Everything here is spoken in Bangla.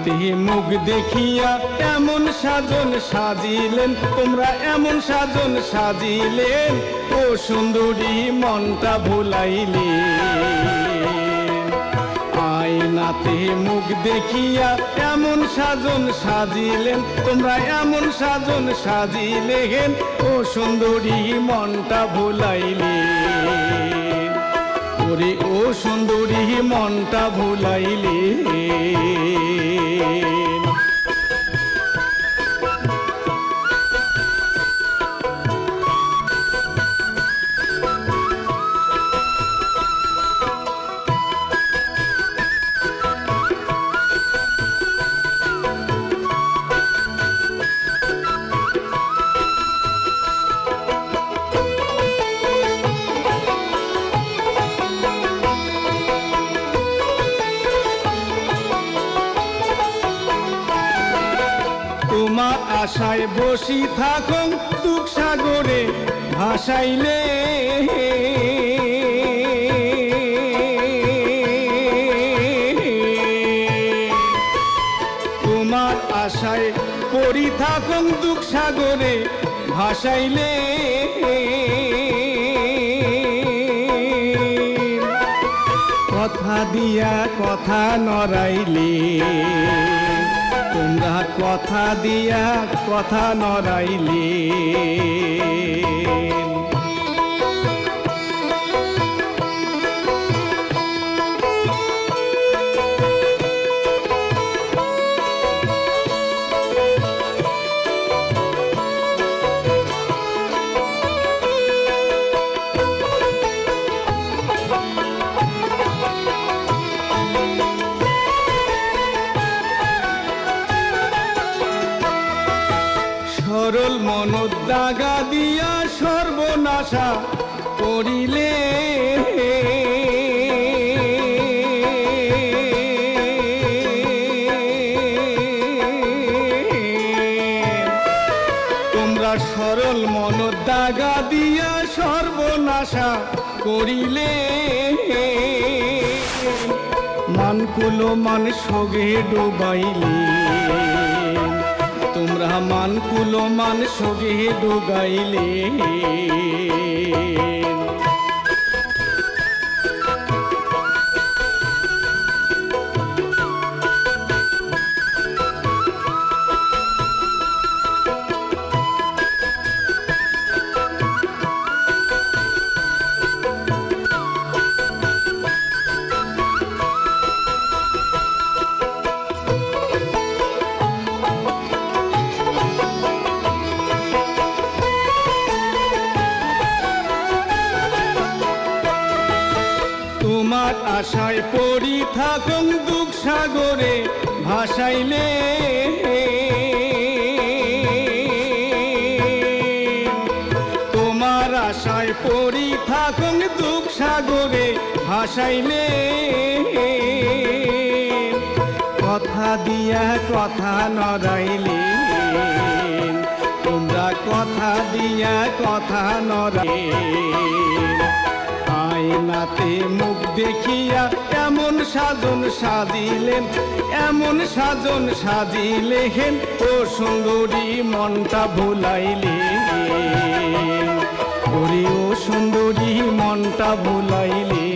আয়নাতে মুখ দেখিয়া এমন সাজন সাজিলেন, তোমরা এমন সাজন সাজিলেন, ও সুন্দরী মনটা ভুলাইলে আয়নাতে মুখ দেখিয়া এমন সাজন সাজিলেন, তোমরা এমন সাজন সাজিলেন, ও সুন্দরী মনটা ভুলাইলে ওরে ও সুন্দরী মনটা ভুলাইলে। তোমার আশায় বসি থাকুন দুঃখ সাগরে, ভাসাইলে। তোমার আশায় পড়ি থাকুন দুঃখ সাগরে, ভাসাইলে। কথা দিয়া কথা নড়াইলে। তোমরা কথা দিয়া কথা নড়াইলে। সরল মন দাগা দিয়া সর্বনাশা করিলে। তোমরা সরল মন দাগা দিয়া সর্বনাশা করিলে। মানকুলো মান সগে ডুবাইলে। মান কুলো মান সগে ডুগাইলে। আশায় পড়ি থাকুন দুঃখ সাগরে ভাসাইলে তোমার আশায় পড়ি থাকুন দুঃখ সাগরে ভাসাইলে কথা দিয়া কথা নড়াইলে, তোমরা কথা দিয়া কথা নড়াইলে। আয়নাতে মুখ দেখিয়া এমন সাজন সাজিলেন, এমন সাজন সাজিলেন, ও সুন্দরী মনটা ভুলাইলে ওরে ও সুন্দরী মনটা ভুলাইলে